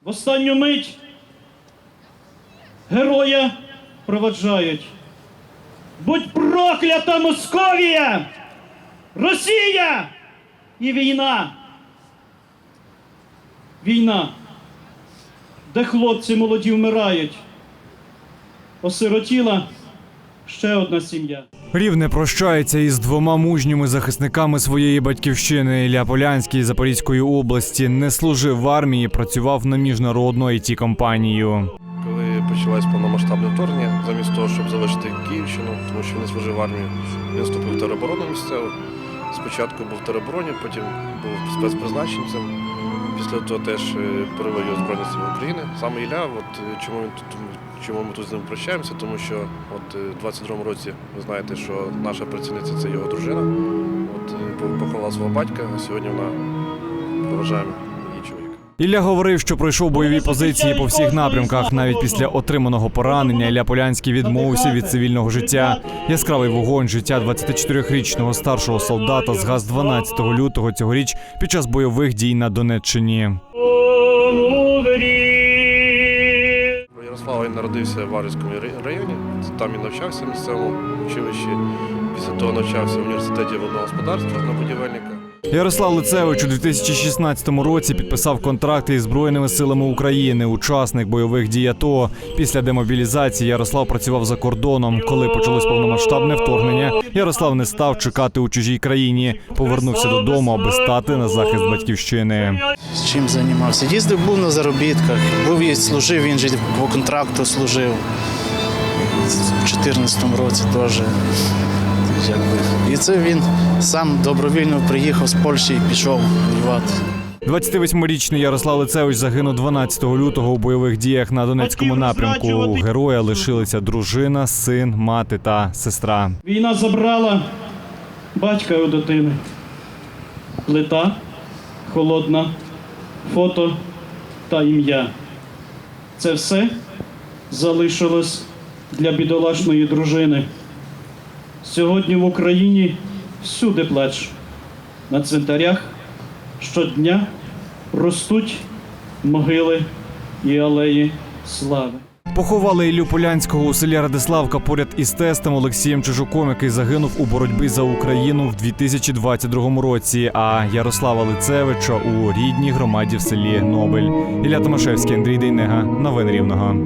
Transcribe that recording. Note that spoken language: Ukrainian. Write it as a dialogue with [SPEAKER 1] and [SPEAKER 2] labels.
[SPEAKER 1] В останню мить героя проваджають. Будь проклята Московія! Росія і війна! Війна, де хлопці молоді вмирають. Осиротіла ще одна сім'я.
[SPEAKER 2] Рівне прощається із двома мужніми захисниками своєї батьківщини. Ілля Полянський Запорізької області не служив в армії, працював на міжнародну it компанію
[SPEAKER 3] Коли почалось повномасштабне вторгнення, замість того, щоб залишити Київщину, тому що не служив в армії, він вступив в тероборону місцеву. Спочатку був в теробороні, потім був спецпризначенцем. Після того теж е, його Збройні Сили України. Саме Ілля, от е, чому він тут чому ми тут з ним прощаємося, тому що от е, в 22-му році ви знаєте, що наша працівниця це його дружина. От поховала свого батька, а сьогодні вона чоловіка.
[SPEAKER 2] Ілля говорив, що пройшов бойові позиції по всіх напрямках. Навіть після отриманого поранення Ілля Полянський відмовився від цивільного життя. Яскравий вогонь життя 24-річного старшого солдата згас 12 лютого цьогоріч під час бойових дій на Донеччині.
[SPEAKER 3] Він народився в Варварському рай- районі. Там він навчався в місцевому училищі. Після того навчався в університеті водного господарства на будівельника.
[SPEAKER 2] Ярослав Лицевич у 2016 році підписав контракти із Збройними силами України, учасник бойових дій АТО. Після демобілізації Ярослав працював за кордоном. Коли почалось повномасштабне вторгнення, Ярослав не став чекати у чужій країні. Повернувся додому, аби стати на захист батьківщини.
[SPEAKER 4] Чим займався? Їздив, був на заробітках, був і служив, він же по контракту служив. У 2014 році теж. Якби. І це він сам добровільно приїхав з Польщі і пішов воювати.
[SPEAKER 2] 28-річний Ярослав Лицевич загинув 12 лютого у бойових діях на Донецькому напрямку. У героя лишилися дружина, син, мати та сестра.
[SPEAKER 1] Війна забрала батька у дитини. Плита, холодна, фото та ім'я. Це все залишилось для бідолашної дружини. Сьогодні в Україні всюди плач. На цвинтарях щодня ростуть могили і алеї слави.
[SPEAKER 2] Поховали Іллю Полянського у селі Радиславка поряд із тестом Олексієм Чижуком, який загинув у боротьбі за Україну в 2022 році. А Ярослава Лицевича у рідній громаді в селі Нобель. Ілля Томашевський, Андрій Дейнега. Новини Рівного.